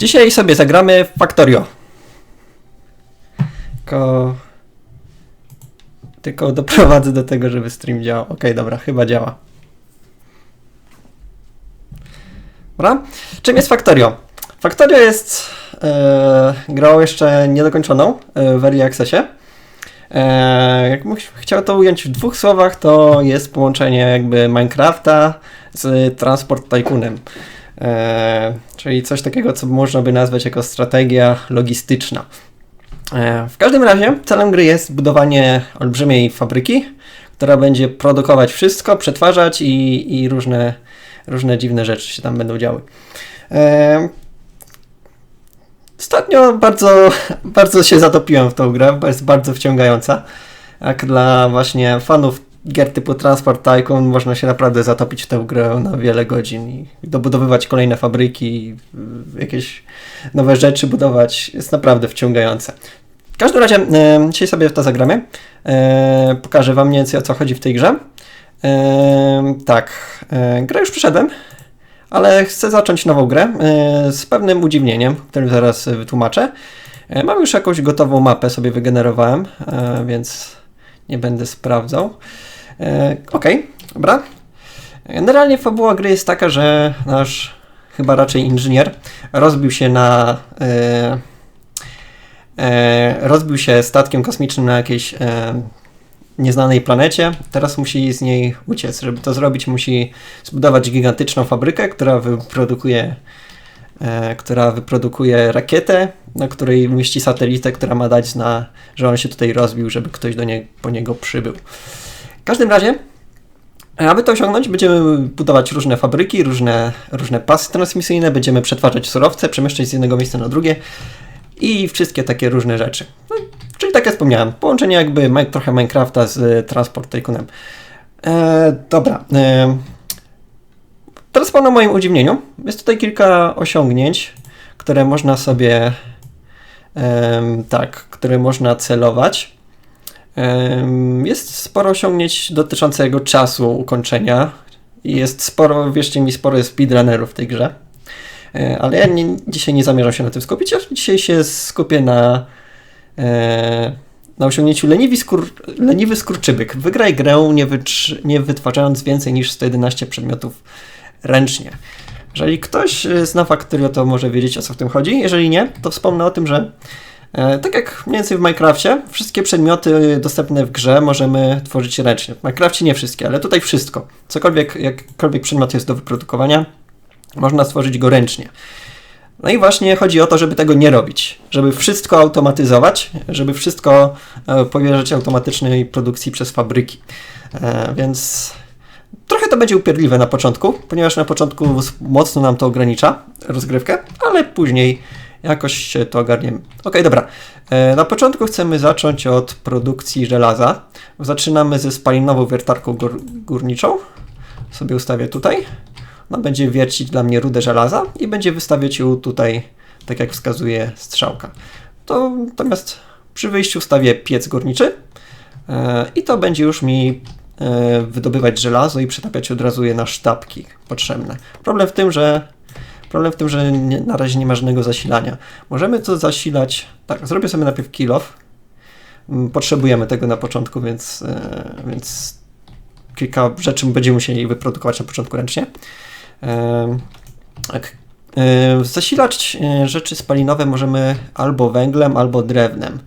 Dzisiaj sobie zagramy Factorio. Tylko... Tylko doprowadzę do tego, żeby stream działał. Okej, dobra, chyba działa. Dobra. Czym jest Factorio? Factorio jest e, grą jeszcze niedokończoną e, w Early Accessie. E, jakbym ch- chciał to ująć w dwóch słowach, to jest połączenie jakby Minecrafta z Transport Tycoonem. E, czyli coś takiego, co można by nazwać jako strategia logistyczna. E, w każdym razie celem gry jest budowanie olbrzymiej fabryki, która będzie produkować wszystko, przetwarzać i, i różne, różne dziwne rzeczy się tam będą działy. E, Ostatnio bardzo, bardzo się zatopiłem w tą grę, bo jest bardzo wciągająca. Jak dla właśnie fanów gier typu Transport Tycoon można się naprawdę zatopić w tę grę na wiele godzin i dobudowywać kolejne fabryki, jakieś nowe rzeczy budować. Jest naprawdę wciągające. W każdym razie e, dzisiaj sobie w to zagramy. E, pokażę Wam więcej o co chodzi w tej grze. E, tak, e, grę już przeszedłem, ale chcę zacząć nową grę e, z pewnym udziwnieniem, którym zaraz wytłumaczę. E, Mam już jakąś gotową mapę sobie wygenerowałem, e, więc nie będę sprawdzał. E, Okej, dobra. Generalnie fabuła gry jest taka, że nasz chyba raczej inżynier rozbił się na e, e, rozbił się statkiem kosmicznym na jakiejś nieznanej planecie. Teraz musi z niej uciec. Żeby to zrobić, musi zbudować gigantyczną fabrykę, która wyprodukuje, e, która wyprodukuje rakietę, na której mieści satelitę, która ma dać zna, że on się tutaj rozbił, żeby ktoś do nie, po niego przybył. W każdym razie, aby to osiągnąć, będziemy budować różne fabryki, różne, różne pasy transmisyjne, będziemy przetwarzać surowce, przemieszczać z jednego miejsca na drugie i wszystkie takie różne rzeczy. No, czyli tak jak wspomniałem, połączenie jakby trochę Minecrafta z e, Transport Tycoonem. E, dobra. E, teraz po moim udziwnieniu. Jest tutaj kilka osiągnięć, które można sobie em, tak, które można celować. Jest sporo osiągnięć dotyczącego czasu ukończenia. Jest sporo, wierzcie mi, sporo jest speedrunnerów w tej grze. E, Ale ja nie, dzisiaj nie zamierzam się na tym skupić. Ja dzisiaj się skupię na, e, na osiągnięciu leniwy, skur, leniwy skurczybyk. Wygraj grę nie, wytrzy, nie wytwarzając więcej niż 111 przedmiotów ręcznie. Jeżeli ktoś e, zna Factorio, to może wiedzieć o co w tym chodzi. Jeżeli nie, to wspomnę o tym, że tak jak mniej więcej w Minecrafcie, wszystkie przedmioty dostępne w grze możemy tworzyć ręcznie. W Minecrafcie nie wszystkie, ale tutaj wszystko. Cokolwiek, jakkolwiek przedmiot jest do wyprodukowania, można stworzyć go ręcznie. No i właśnie chodzi o to, żeby tego nie robić, żeby wszystko automatyzować, żeby wszystko e, powierzać automatycznej produkcji przez fabryki. E, Więc trochę to będzie upierdliwe na początku, ponieważ na początku mocno nam to ogranicza rozgrywkę, ale później jakoś to ogarniemy. Okej, dobra. E, Na początku chcemy zacząć od produkcji żelaza. Zaczynamy ze spalinową wiertarką gór- górniczą. Sobie ustawię tutaj. Ona będzie wiercić dla mnie rudę żelaza i będzie wystawiać ją tutaj, tak jak wskazuje strzałka. To, natomiast przy wyjściu ustawię piec górniczy e, i to będzie już mi e, wydobywać żelazo i przetapiać od razu je na sztabki potrzebne. Problem w tym, że problem w tym, że nie, na razie nie ma żadnego zasilania. Możemy to zasilać. Tak, zrobię sobie najpierw kill. Mm, Potrzebujemy tego na początku, więc, e, więc kilka rzeczy będziemy musieli wyprodukować na początku ręcznie. Tak. E, Zasilać e, rzeczy spalinowe możemy albo węglem, albo drewnem.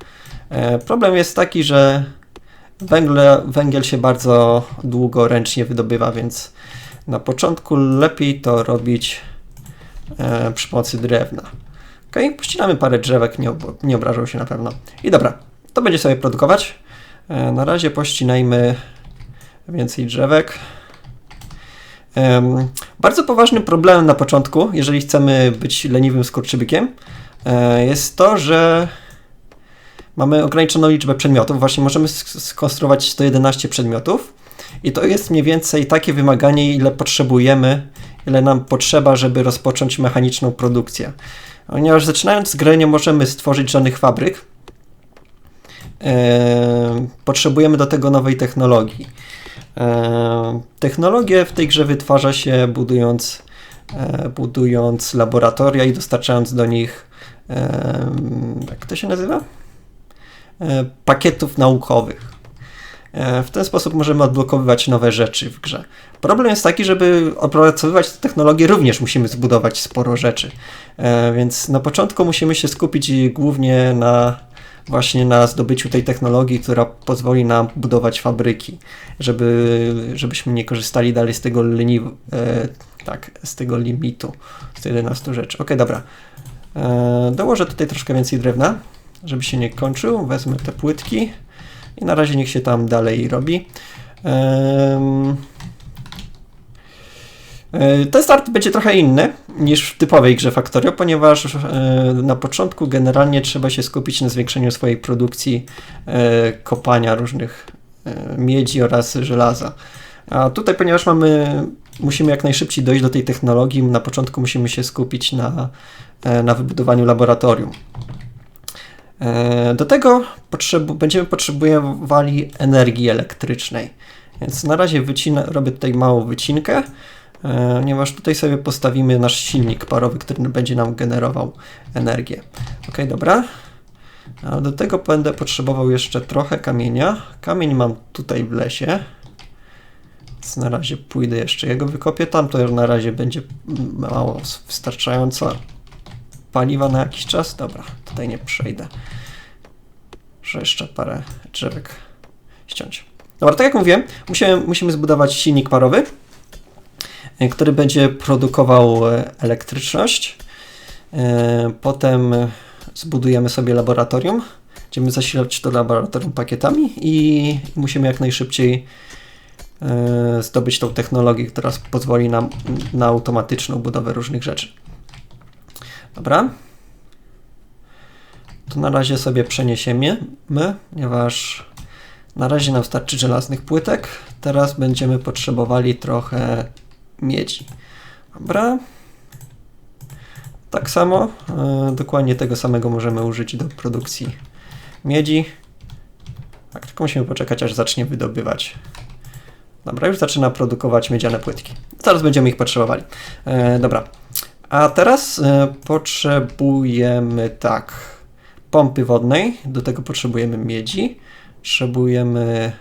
Problem jest taki, że węgle, węgiel się bardzo długo ręcznie wydobywa, więc na początku lepiej to robić przy pomocy drewna. Ok, pościnamy parę drzewek, nie, ob- nie obrażą się na pewno. I dobra, to będzie sobie produkować. E, Na razie pościnajmy więcej drzewek. Bardzo poważnym problemem na początku, jeżeli chcemy być leniwym skurczybykiem, e, jest to, że mamy ograniczoną liczbę przedmiotów. Właśnie możemy sk- skonstruować 111 przedmiotów i to jest mniej więcej takie wymaganie, ile potrzebujemy, ile nam potrzeba, żeby rozpocząć mechaniczną produkcję. Ponieważ zaczynając grę nie możemy stworzyć żadnych fabryk, e, potrzebujemy do tego nowej technologii. E, Technologię w tej grze wytwarza się budując e, budując laboratoria i dostarczając do nich, jak to się nazywa? Pakietów naukowych. E, w ten sposób możemy odblokowywać nowe rzeczy w grze. Problem jest taki, żeby opracowywać technologię, również musimy zbudować sporo rzeczy. E, więc na początku musimy się skupić głównie na właśnie na zdobyciu tej technologii, która pozwoli nam budować fabryki, żeby, żebyśmy nie korzystali dalej z tego e, tak, z tego limitu, z 11 rzeczy. Ok, dobra. E, dołożę tutaj troszkę więcej drewna, żeby się nie kończył. Wezmę te płytki i na razie niech się tam dalej robi. E, ten start będzie trochę inny niż w typowej grze Factorio, ponieważ e, na początku generalnie trzeba się skupić na zwiększeniu swojej produkcji e, kopania różnych miedzi oraz żelaza. A tutaj, ponieważ mamy, musimy jak najszybciej dojść do tej technologii, na początku musimy się skupić na, na wybudowaniu laboratorium. Do tego potrzebu będziemy potrzebowali energii elektrycznej. Więc na razie wycina, robię tutaj małą wycinkę ponieważ tutaj sobie postawimy nasz silnik parowy, który będzie nam generował energię. Ok, dobra. A do tego będę potrzebował jeszcze trochę kamienia. Kamień mam tutaj w lesie. Więc na razie pójdę jeszcze jego wykopię. Tam to na razie będzie mało wystarczająco paliwa na jakiś czas. Dobra, tutaj nie przejdę. Muszę jeszcze parę drzewek ściąć. Dobra, tak jak mówiłem, musimy, musimy zbudować silnik parowy. E, który będzie produkował e, elektryczność. E, potem zbudujemy sobie laboratorium. Będziemy zasilać to laboratorium pakietami i musimy jak najszybciej zdobyć tą technologię, która pozwoli nam na automatyczną budowę różnych rzeczy. Dobra. To na razie sobie przeniesiemy, ponieważ na razie nam starczy żelaznych płytek. Teraz będziemy potrzebowali trochę miedzi. Dobra. Tak samo, e, dokładnie tego samego możemy użyć do produkcji miedzi. Tak, tylko musimy poczekać, aż zacznie wydobywać. Dobra, już zaczyna produkować miedziane płytki. Zaraz będziemy ich potrzebowali. E, dobra. A teraz e, potrzebujemy tak, pompy wodnej, do tego potrzebujemy miedzi, potrzebujemy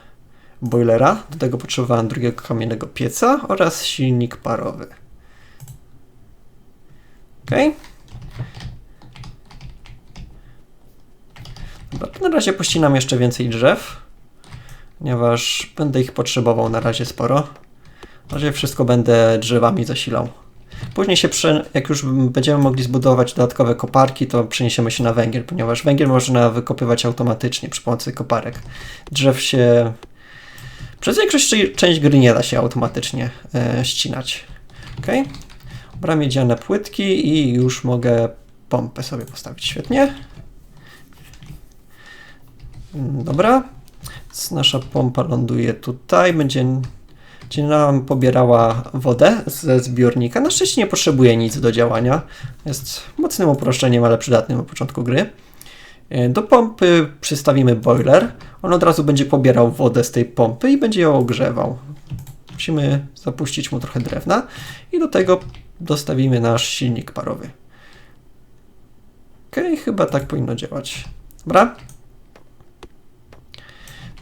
boilera. Do tego potrzebowałem drugiego kamiennego pieca oraz silnik parowy. Ok. Dobra, na razie pościnam jeszcze więcej drzew, ponieważ będę ich potrzebował na razie sporo. Na razie wszystko będę drzewami zasilał. Później się, jak już będziemy mogli zbudować dodatkowe koparki, to przeniesiemy się na węgiel, ponieważ węgiel można wykopywać automatycznie przy pomocy koparek. Drzew się przez większość część gry nie da się automatycznie e, ścinać. Ok. Bram miedziane płytki i już mogę pompę sobie postawić. Świetnie. Dobra. Nasza pompa ląduje tutaj. Będzie, będzie nam pobierała wodę ze zbiornika. Na szczęście nie potrzebuje nic do działania. Jest mocnym uproszczeniem, ale przydatnym na początku gry. E, do pompy przystawimy boiler. On od razu będzie pobierał wodę z tej pompy i będzie ją ogrzewał. Musimy zapuścić mu trochę drewna i do tego dostawimy nasz silnik parowy. Ok, chyba tak powinno działać. Dobra.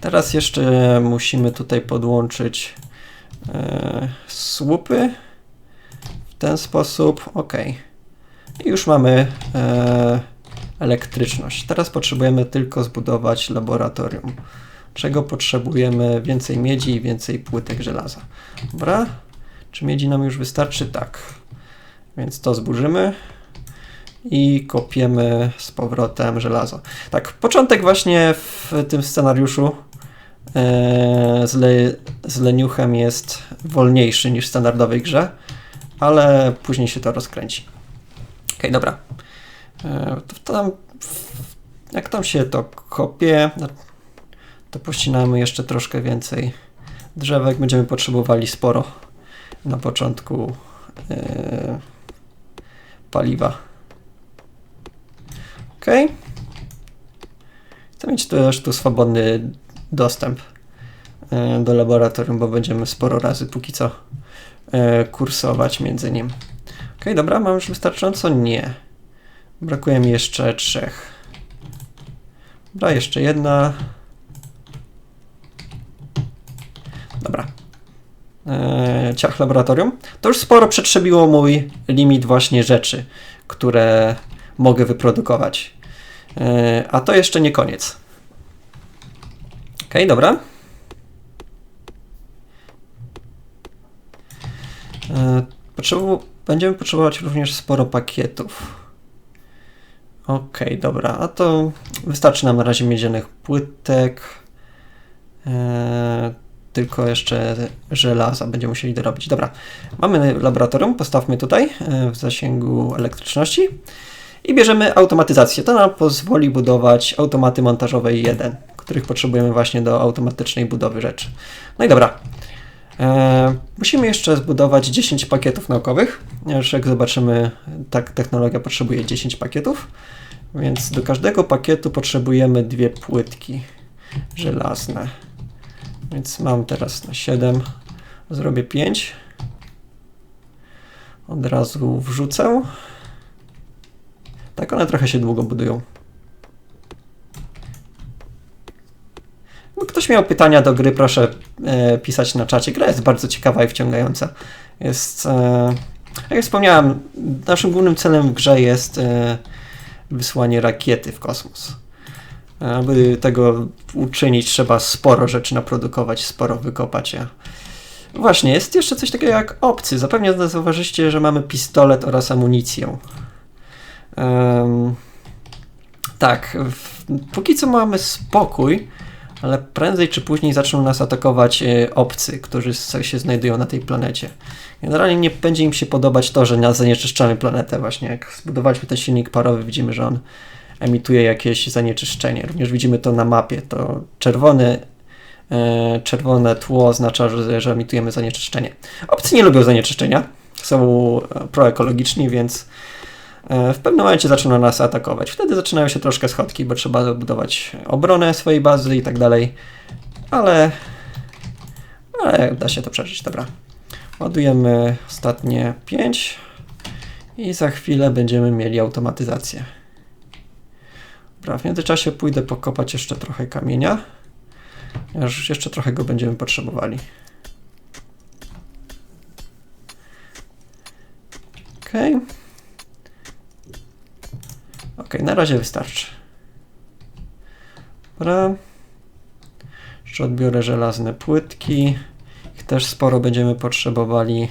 Teraz jeszcze musimy tutaj podłączyć słupy w ten sposób. Ok. I już mamy e, elektryczność. Teraz potrzebujemy tylko zbudować laboratorium. Czego potrzebujemy? Więcej miedzi i więcej płytek żelaza. Dobra. Czy miedzi nam już wystarczy? Tak. Więc to zburzymy i kopiemy z powrotem żelazo. Tak, początek właśnie w tym scenariuszu e, z, le, z leniuchem jest wolniejszy niż w standardowej grze, ale później się to rozkręci. Ok, dobra. E, to tam, jak tam się to kopie, no, to pościnamy jeszcze troszkę więcej drzewek. Będziemy potrzebowali sporo na początku yy, paliwa. Ok. Chcę mieć też tu swobodny dostęp yy, do laboratorium, bo będziemy sporo razy póki co yy, kursować między nim. Okej, dobra, mam już wystarczająco? Nie. Brakuje mi jeszcze trzech. Dobra, jeszcze jedna. Dobra. Eee, ciach laboratorium. To już sporo przetrzebiło mój limit właśnie rzeczy, które mogę wyprodukować. Eee, a to jeszcze nie koniec. Okej, dobra. Eee, potrzebu- będziemy potrzebować również sporo pakietów. Okej, dobra, a to wystarczy nam na razie miedzianych płytek. Eee, tylko jeszcze żelaza będziemy musieli dorobić. Dobra, mamy laboratorium, postawmy tutaj e, w zasięgu elektryczności i bierzemy automatyzację. To nam pozwoli budować automaty montażowe 1, których potrzebujemy właśnie do automatycznej budowy rzeczy. No i dobra. E, musimy jeszcze zbudować 10 pakietów naukowych. Już jak zobaczymy, tak technologia potrzebuje 10 pakietów, więc do każdego pakietu potrzebujemy dwie płytki żelazne. Więc mam teraz na 7, zrobię 5. Od razu wrzucę. Tak, one trochę się długo budują. Ktoś miał pytania do gry, proszę e, pisać na czacie. Gra jest bardzo ciekawa i wciągająca. Jest, e, jak wspomniałem, naszym głównym celem w grze jest e, wysłanie rakiety w kosmos. Aby tego uczynić, trzeba sporo rzeczy naprodukować, sporo wykopać. Właśnie, jest jeszcze coś takiego jak opcje. Zapewne zauważycie, że mamy pistolet oraz amunicję. Um, tak, w, póki co mamy spokój, ale prędzej czy później zaczną nas atakować y, obcy, którzy się znajdują na tej planecie. Generalnie nie będzie im się podobać to, że nas zanieczyszczamy planetę. Właśnie jak zbudowaliśmy ten silnik parowy, widzimy, że on emituje jakieś zanieczyszczenie. Również widzimy to na mapie. To czerwony, e, czerwone tło oznacza, że, że emitujemy zanieczyszczenie. Obcy nie lubią zanieczyszczenia. Są proekologiczni, więc e, w pewnym momencie zaczynają nas atakować. Wtedy zaczynają się troszkę schodki, bo trzeba budować obronę swojej bazy i tak dalej. Ale, ale da się to przeżyć. Dobra. Ładujemy ostatnie 5 i za chwilę będziemy mieli automatyzację. Dobra, w międzyczasie pójdę pokopać jeszcze trochę kamienia. Aż jeszcze trochę go będziemy potrzebowali. Ok. Ok, na razie wystarczy. Dobra. Jeszcze odbiorę żelazne płytki. Ich też sporo będziemy potrzebowali.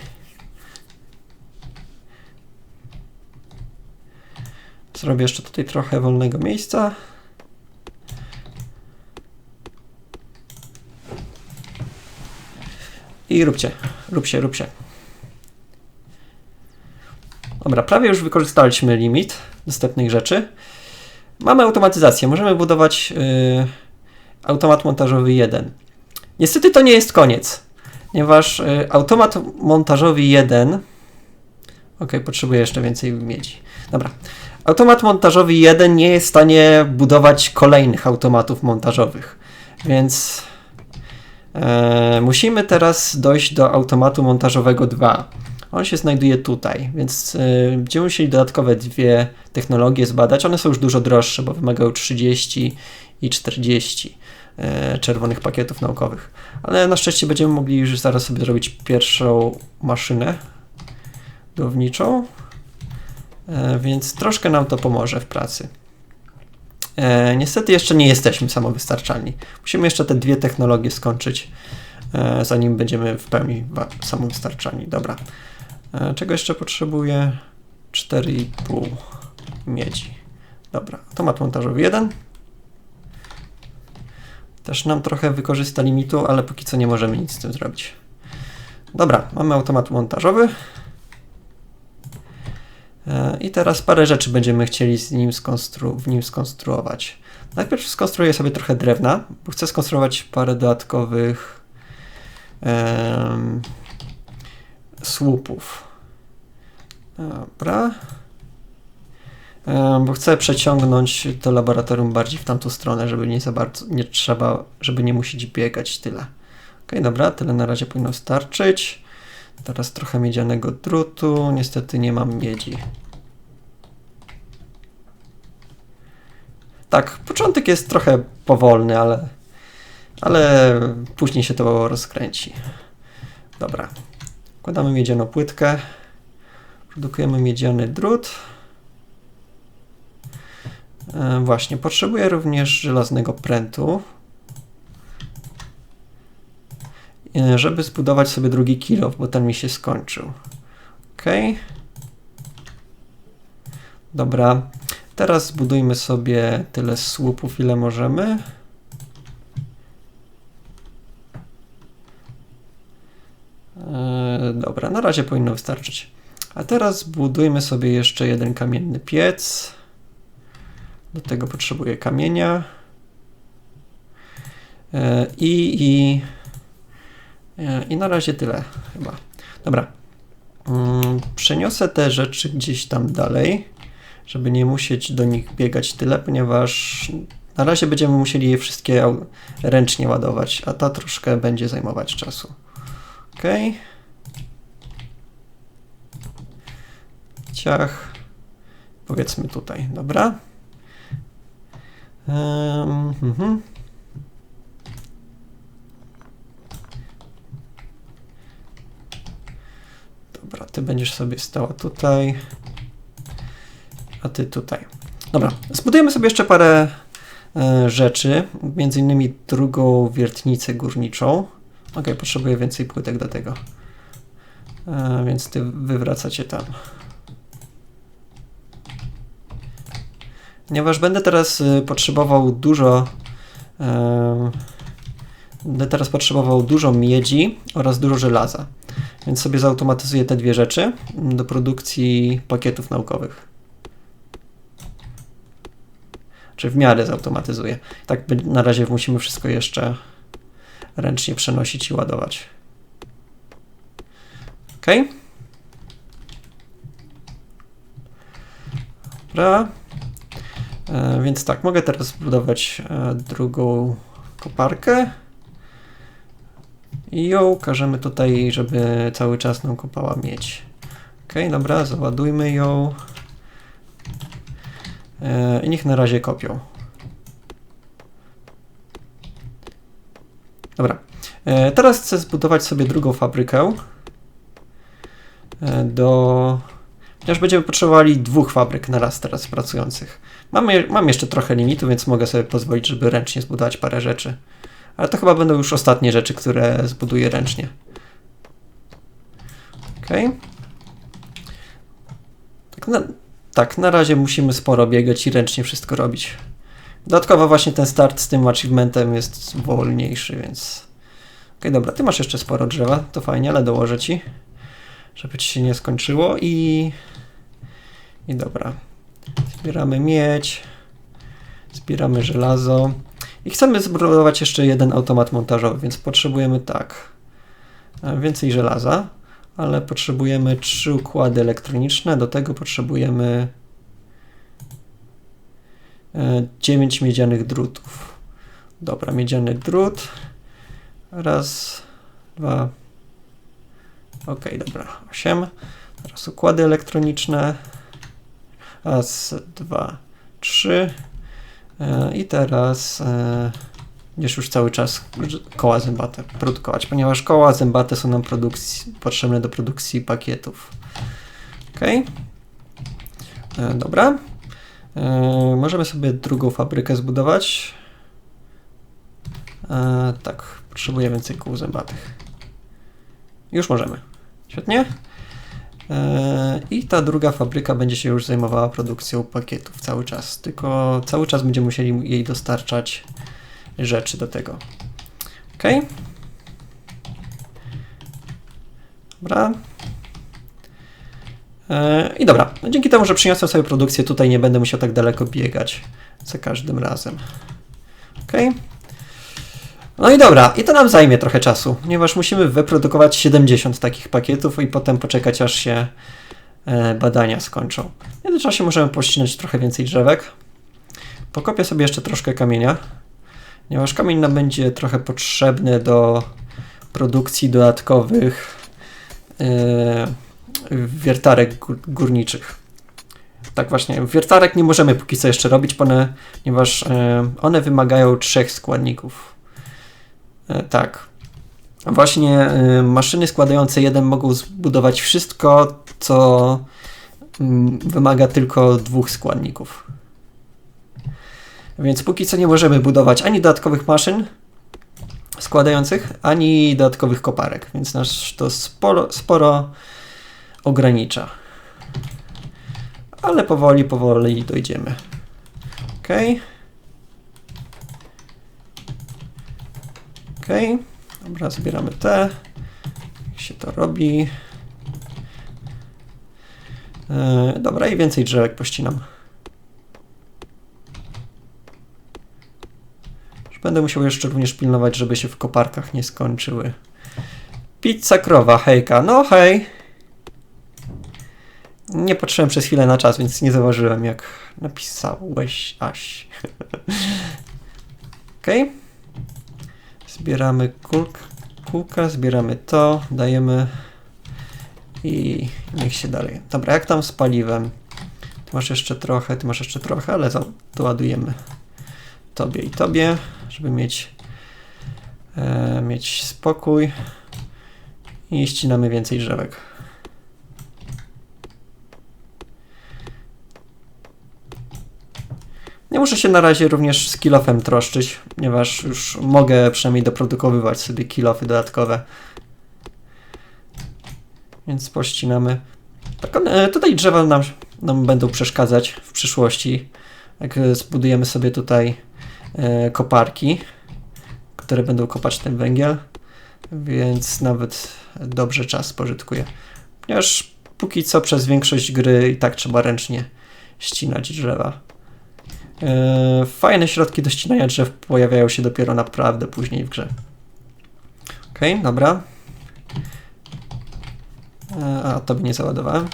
Zrobię jeszcze tutaj trochę wolnego miejsca. I róbcie, rób się, rób się. Dobra, prawie już wykorzystaliśmy limit dostępnych rzeczy. Mamy automatyzację, możemy budować yy, automat montażowy 1. Niestety to nie jest koniec, ponieważ yy, automat montażowy 1 Ok, potrzebuję jeszcze więcej miedzi. Dobra. Automat montażowy 1 nie jest w stanie budować kolejnych automatów montażowych, więc e, musimy teraz dojść do automatu montażowego 2. On się znajduje tutaj, więc będziemy musieli dodatkowe dwie technologie zbadać. One są już dużo droższe, bo wymagają 30 i 40 e, czerwonych pakietów naukowych. Ale na szczęście będziemy mogli już zaraz sobie zrobić pierwszą maszynę budowniczą. E, więc troszkę nam to pomoże w pracy. Niestety jeszcze nie jesteśmy samowystarczalni. Musimy jeszcze te dwie technologie skończyć, zanim będziemy w pełni samowystarczalni. Dobra. Czego jeszcze potrzebuję? 4,5 miedzi. Dobra, automat montażowy 1. Też nam trochę wykorzysta limitu, ale póki co nie możemy nic z tym zrobić. Dobra, mamy automat montażowy. E, I teraz parę rzeczy będziemy chcieli z nim w nim skonstruować. Najpierw skonstruuję sobie trochę drewna, bo chcę skonstruować parę dodatkowych um, słupów. Dobra. Bo chcę przeciągnąć to laboratorium bardziej w tamtą stronę, żeby nie za bardzo, nie trzeba, żeby nie musieć biegać tyle. Ok, dobra, tyle na razie powinno starczyć. Teraz trochę miedzianego drutu. Niestety nie mam miedzi. Tak, początek jest trochę powolny, ale, ale później się to rozkręci. Dobra. Wkładamy miedzianą płytkę. Produkujemy miedziany drut. E, właśnie, potrzebuję również żelaznego prętu. E, żeby zbudować sobie drugi kilo, bo ten mi się skończył. Ok. Dobra. Teraz zbudujmy sobie tyle słupów, ile możemy. Dobra, na razie powinno wystarczyć. A teraz zbudujmy sobie jeszcze jeden kamienny piec. Do tego potrzebuję kamienia. E, I, i, e, I na razie tyle chyba. Dobra. Mm, przeniosę te rzeczy gdzieś tam dalej, żeby nie musieć do nich biegać tyle, ponieważ na razie będziemy musieli je wszystkie ręcznie ładować, a ta troszkę będzie zajmować czasu. Ok. Ciach. Powiedzmy tutaj, dobra. Um. Dobra, ty będziesz sobie stała tutaj, a ty tutaj. Dobra, zbudujemy sobie jeszcze parę e, rzeczy, między innymi drugą wiertnicę górniczą. Ok, potrzebuję więcej płytek do tego. E, więc ty wywracacie tam. Ponieważ będę teraz y, potrzebował dużo będę teraz potrzebował dużo miedzi oraz dużo żelaza. Więc sobie zautomatyzuję te dwie rzeczy do produkcji pakietów naukowych. Czy w miarę zautomatyzuję. Tak na razie musimy wszystko jeszcze ręcznie przenosić i ładować. Ok. Dobra. E, więc tak, mogę teraz zbudować e, drugą koparkę i ją każemy tutaj, żeby cały czas nam kopała mieć. Ok, dobra, załadujmy ją e, i niech na razie kopią. Dobra, teraz chcę zbudować sobie drugą fabrykę do... Ponieważ będziemy potrzebowali dwóch fabryk na raz teraz pracujących. Mam jeszcze trochę limitu, więc mogę sobie pozwolić, żeby ręcznie zbudować parę rzeczy. Ale to chyba będą już ostatnie rzeczy, które zbuduję ręcznie. Ok. Tak na, tak, na razie musimy sporo biegać i ręcznie wszystko robić. Dodatkowo właśnie ten start z tym achievementem jest wolniejszy, więc... Ok, dobra, ty masz jeszcze sporo drzewa, to fajnie, ale dołożę ci, żeby ci się nie skończyło i... I dobra. Zbieramy miedź. Zbieramy żelazo. I chcemy zbudować jeszcze jeden automat montażowy, więc potrzebujemy tak. E, więcej żelaza, ale potrzebujemy trzy układy elektroniczne. Do tego potrzebujemy 9 e, miedzianych drutów. Dobra, miedziany drut. Raz, dwa. Ok, dobra, 8. Teraz układy elektroniczne. Raz, dwa, trzy. E, I teraz e, będziesz już cały czas koła zębate produkować, ponieważ koła zębate są nam produkcji, potrzebne do produkcji pakietów. Ok. E, dobra. Możemy sobie drugą fabrykę zbudować. Tak, potrzebuję więcej kół zębatych. Już możemy. Świetnie. E, I ta druga fabryka będzie się już zajmowała produkcją pakietów cały czas, tylko cały czas będziemy musieli jej dostarczać rzeczy do tego. Ok. Dobra. E, I dobra, no dzięki temu, że przyniosłem sobie produkcję, tutaj nie będę musiał tak daleko biegać za każdym razem. Ok. No i dobra, i to nam zajmie trochę czasu, ponieważ musimy wyprodukować 70 takich pakietów i potem poczekać, aż się e, badania skończą. W międzyczasie możemy pościnać trochę więcej drzewek. Pokopię sobie jeszcze troszkę kamienia, ponieważ kamień nam będzie trochę potrzebny do produkcji dodatkowych wiertarek górniczych. Tak właśnie, wiertarek nie możemy póki co jeszcze robić, ponieważ one wymagają trzech składników. Tak. Właśnie maszyny składające jeden mogą zbudować wszystko, co mm, wymaga tylko dwóch składników. Więc póki co nie możemy budować ani dodatkowych maszyn składających, ani dodatkowych koparek, więc nas to sporo, sporo ogranicza. Ale powoli, powoli dojdziemy. Ok. Ok. Dobra, zbieramy te. Jak się to robi? Yy, dobra, i więcej drzewek pościnam. Będę musiał jeszcze również pilnować, żeby się w koparkach nie skończyły. Pizza krowa, hejka. No hej. Nie patrzyłem przez chwilę na czas, więc nie zauważyłem, jak napisałeś Aś. ok. Zbieramy kulk, kółka, zbieramy to, dajemy i niech się dalej. Dobra, jak tam z paliwem? Ty masz jeszcze trochę, ty masz jeszcze trochę, ale doładujemy tobie i tobie, żeby mieć, e, mieć spokój i ścinamy więcej drzewek. Nie muszę się na razie również z kilofem troszczyć, ponieważ już mogę przynajmniej doprodukowywać sobie kilofy dodatkowe. Więc pościnamy. Tak, e, tutaj drzewa nam, nam będą przeszkadzać w przyszłości. Jak zbudujemy sobie tutaj e, koparki, które będą kopać ten węgiel, więc nawet dobrze czas spożytkuje. Ponieważ póki co przez większość gry i tak trzeba ręcznie ścinać drzewa. E, fajne środki do ścinania drzew pojawiają się dopiero naprawdę później w grze. Ok, dobra. E, a, to by nie załadowałem.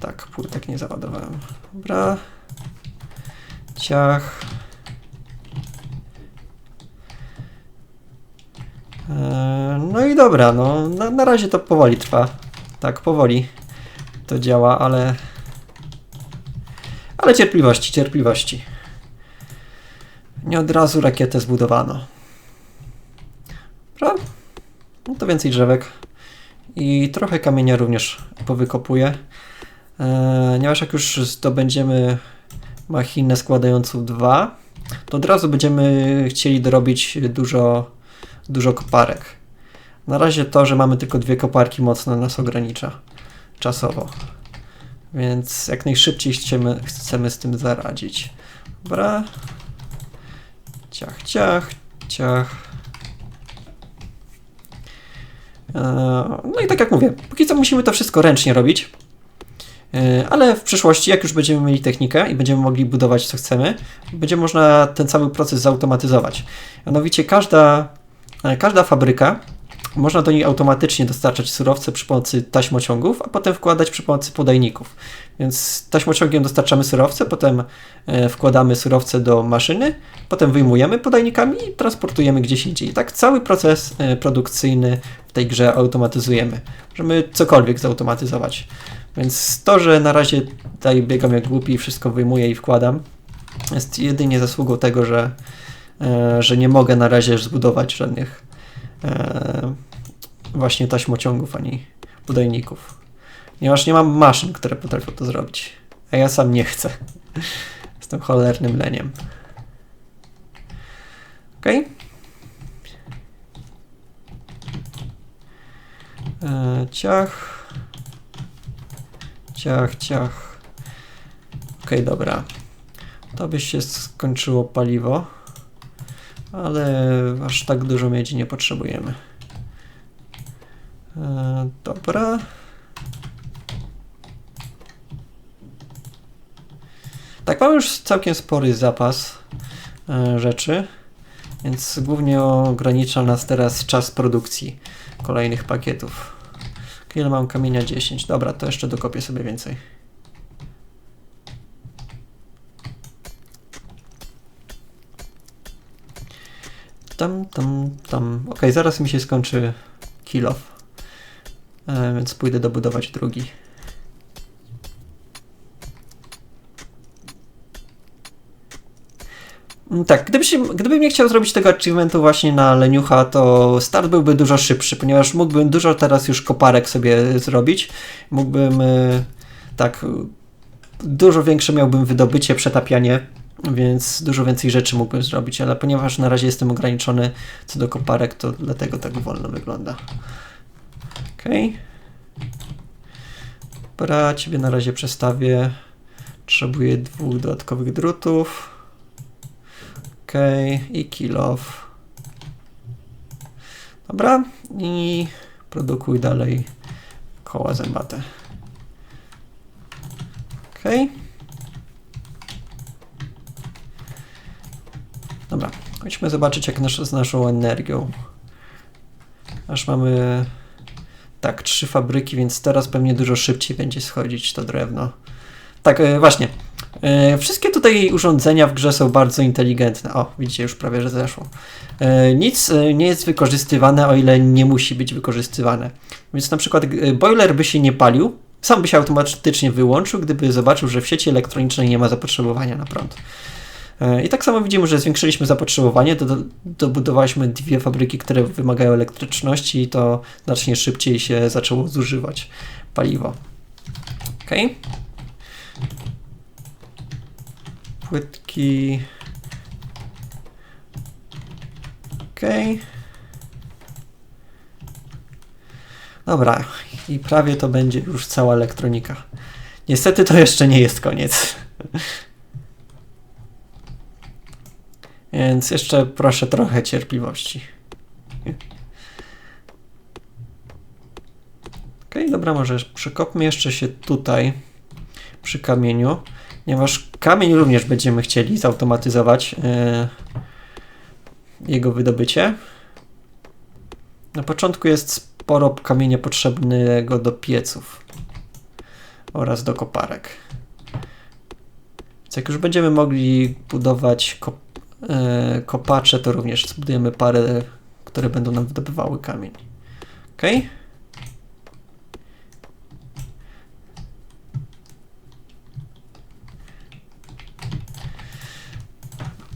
Tak, płytek nie załadowałem. Dobra. Ciach. E, no i dobra, no na, na razie to powoli trwa. Tak, powoli to działa, ale ale cierpliwości, cierpliwości. Nie od razu rakietę zbudowano. Dobra? No to więcej drzewek. I trochę kamienia również powykopuję. Eee, ponieważ jak już zdobędziemy machinę składającą dwa, to od razu będziemy chcieli dorobić dużo, dużo koparek. Na razie to, że mamy tylko dwie koparki mocno nas ogranicza czasowo. Więc jak najszybciej chcemy, chcemy z tym zaradzić. Dobra. Ciach, ciach, ciach. E, no i tak jak mówię, póki co musimy to wszystko ręcznie robić. E, ale w przyszłości, jak już będziemy mieli technikę i będziemy mogli budować co chcemy, będzie można ten cały proces zautomatyzować. Mianowicie każda, e, każda fabryka można do niej automatycznie dostarczać surowce przy pomocy taśmociągów, a potem wkładać przy pomocy podajników. Więc taśmociągiem dostarczamy surowce, potem e, wkładamy surowce do maszyny, potem wyjmujemy podajnikami i transportujemy gdzieś indziej. Tak cały proces e, produkcyjny w tej grze automatyzujemy. Możemy cokolwiek zautomatyzować. Więc to, że na razie tutaj biegam jak głupi i wszystko wyjmuję i wkładam, jest jedynie zasługą tego, że, e, że nie mogę na razie zbudować żadnych e, właśnie taśmociągów ani podajników. Ponieważ nie mam maszyn, które potrafią to zrobić. A ja sam nie chcę. Jestem cholernym leniem. Ok. E, ciach. Ciach, ciach. Ok, dobra. To by się skończyło paliwo ale aż tak dużo miedzi nie potrzebujemy. E, dobra. Tak, mamy już całkiem spory zapas e, rzeczy, więc głównie ogranicza nas teraz czas produkcji kolejnych pakietów. Ile mam kamienia? 10. Dobra, to jeszcze dokopię sobie więcej. Tam, tam, tam. Ok, zaraz mi się skończy kill off. E, więc pójdę dobudować drugi. Mm, Tak, gdybyś, gdybym nie chciał zrobić tego achievementu właśnie na leniucha, to start byłby dużo szybszy, ponieważ mógłbym dużo teraz już koparek sobie zrobić. Mógłbym y, tak dużo większe miałbym wydobycie, przetapianie, więc dużo więcej rzeczy mógłbym zrobić, ale ponieważ na razie jestem ograniczony co do koparek, to dlatego tak wolno wygląda. Okej. Dobra, ciebie na razie przestawię. Potrzebuję dwóch dodatkowych drutów. Okej, i kill off. Dobra, i produkuj dalej koła zębate. Okej. Dobra, chodźmy zobaczyć jak nasz, z naszą energią. Aż mamy tak, trzy fabryki, więc teraz pewnie dużo szybciej będzie schodzić to drewno. Tak, e, właśnie. E, Wszystkie tutaj urządzenia w grze są bardzo inteligentne. O, widzicie, już prawie, że zeszło. E, Nic nie jest wykorzystywane, o ile nie musi być wykorzystywane. Więc na przykład boiler by się nie palił, sam by się automatycznie wyłączył, gdyby zobaczył, że w sieci elektronicznej nie ma zapotrzebowania na prąd. E, I tak samo widzimy, że zwiększyliśmy zapotrzebowanie, do, dobudowaliśmy dwie fabryki, które wymagają elektryczności i to znacznie szybciej się zaczęło zużywać paliwo. Ok. Płytki. Ok. Dobra, i prawie to będzie już cała elektronika. Niestety to jeszcze nie jest koniec. Więc jeszcze proszę trochę cierpliwości. Ok, dobra, może przykopmy jeszcze się tutaj przy kamieniu, ponieważ kamień również będziemy chcieli zautomatyzować e, jego wydobycie. Na początku jest sporo kamienia potrzebnego do pieców oraz do koparek. Więc jak już będziemy mogli budować kop e, kopacze, to również zbudujemy parę, które będą nam wydobywały kamień. Ok?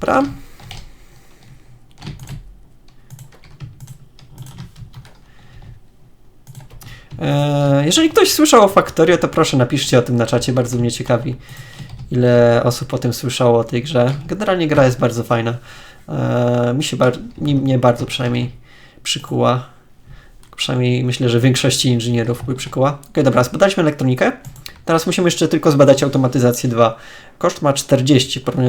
Dobra. E, Jeżeli ktoś słyszał o Factorio, to proszę napiszcie o tym na czacie, bardzo mnie ciekawi ile osób o tym słyszało o tej grze. Generalnie gra jest bardzo fajna. Eee, mi się bar- mi, mnie bardzo przynajmniej przykuła. Przynajmniej myślę, że większości inżynierów przykuła. Ok, dobra, zbadaliśmy elektronikę. Teraz musimy jeszcze tylko zbadać automatyzację 2. Koszt ma 40 w porównaniu do